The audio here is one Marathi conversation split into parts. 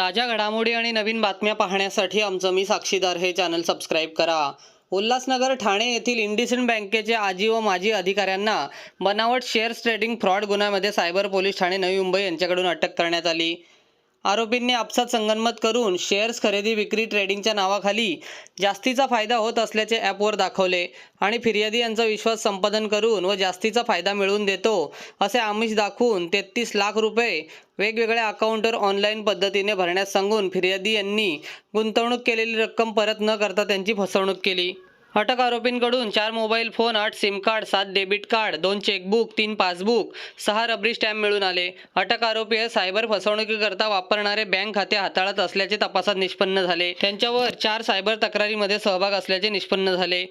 ताज्या घडामोडी आणि नवीन बातम्या पाहण्यासाठी आमचं मी साक्षीदार हे चॅनल सबस्क्राईब करा. उल्हासनगर ठाणे येथील इंडिसिंड बँकेचे आजी व माजी अधिकाऱ्यांना बनावट शेअर्स ट्रेडिंग फ्रॉड गुन्ह्यामध्ये सायबर पोलीस ठाणे नवी मुंबई यांच्याकडून अटक करण्यात आली. आरोपींनी आपसात संगनमत करून शेअर्स खरेदी विक्री ट्रेडिंगच्या नावाखाली जास्तीचा फायदा होत असल्याचे ॲपवर दाखवले आणि फिर्यादी यांचा विश्वास संपादन करून व जास्तीचा फायदा मिळवून देतो असे आमिष दाखवून तेहतीस लाख रुपये वेगवेगळ्या अकाउंटवर ऑनलाईन पद्धतीने भरण्यास सांगून फिर्यादी यांनी गुंतवणूक केलेली रक्कम परत न करता त्यांची फसवणूक केली. अटक आरोपींकडून चार मोबाईल फोन आठ सिम कार्ड सात डेबिट कार्ड दोन चेकबुक तीन पासबुक सहा रबरी स्टॅम्प मिळून आले. अटक आरोपी हे सायबर फसवणुकीकरता वापरणारे बँक खाते हाताळत असल्याचे तपासात निष्पन्न झाले. त्यांच्यावर चार सायबर तक्रारीमध्ये सहभाग असल्याचे निष्पन्न झाले.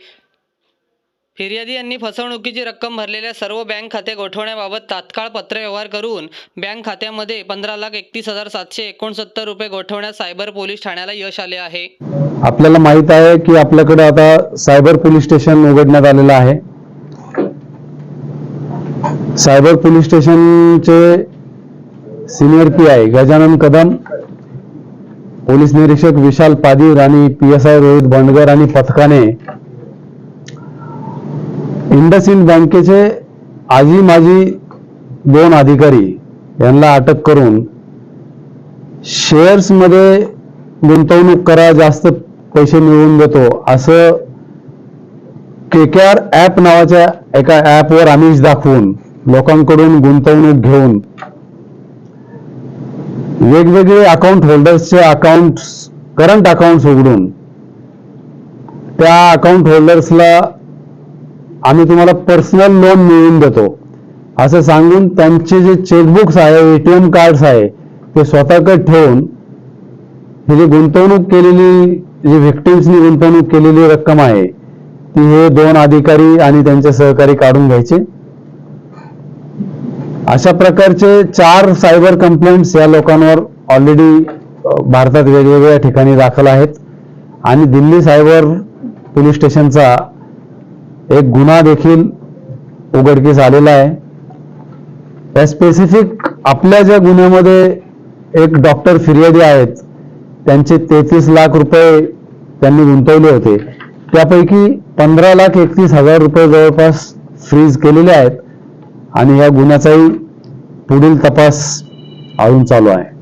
फिर्यादी यांनी फसवणुकीची रक्कम भरलेल्या सर्व बँक खाते गोठवण्याबाबत तात्काळ पत्रव्यवहार करून बँक खात्यामध्ये पंधरा लाख एकतीस हजार सातशे एकोणसत्तर रुपये गोठवण्यात सायबर पोलीस ठाण्याला यश आले आहे. आपल्याला माहीत आहे की आपल्याकडे आता सायबर पोलीस स्टेशन उघडण्यात आलेलं आहे. सायबर पोलीस स्टेशनचे senior P I Gajanan Kadam police निरीक्षक विशाल पादीर आणि P S I Rohit Bandgar आणि पथकाने इंडसइंड बँकेचे आजी माजी दोन अधिकारी यांना अटक करून शेअर्समध्ये गुंतवणूक करा जास्त पैसे मिळवून देतो. असं केकेआर ऍप नावाच्या एका ॲपवर आमिष दाखवून लोकांकडून गुंतवणूक घेऊन वेगवेगळे अकाउंट होल्डर्सचे अकाउंट करंट अकाउंट उघडून त्या अकाउंट होल्डर्सला आम्ही तुम्हाला पर्सनल लोन मिळवून देतो. असं सांगून त्यांचे जे चेकबुक्स आहे एटीएम कार्ड्स आहे ते स्वतःकडे ठेवून ही जी गुंतवणूक केलेली जी व्हिक्टिम्सनी गुंतवणूक केलेली रक्कम आहे ती हे दोन अधिकारी आणि त्यांचे सहकारी काढून घ्यायचे. अशा प्रकारचे चार सायबर कंप्लेंट्स या लोकांवर ऑलरेडी भारतात वेगवेगळ्या ठिकाणी दाखल आहेत. आणि दिल्ली सायबर पोलीस स्टेशनचा एक गुन्हा देखील उघडकीस आलेला आहे. त्या स्पेसिफिक आपल्या ज्या गुन्ह्यामध्ये एक डॉक्टर फिर्यादी आहेत त्यांचे तेहतीस लाख रुपये त्यांनी गुंतवले होते. त्यापैकी पंधरा लाख एकतीस हजार रुपये जवळपास फ्रीज केलेले आहेत आणि या गुन्ह्याचाही पुढील तपास अजून चालू आहे.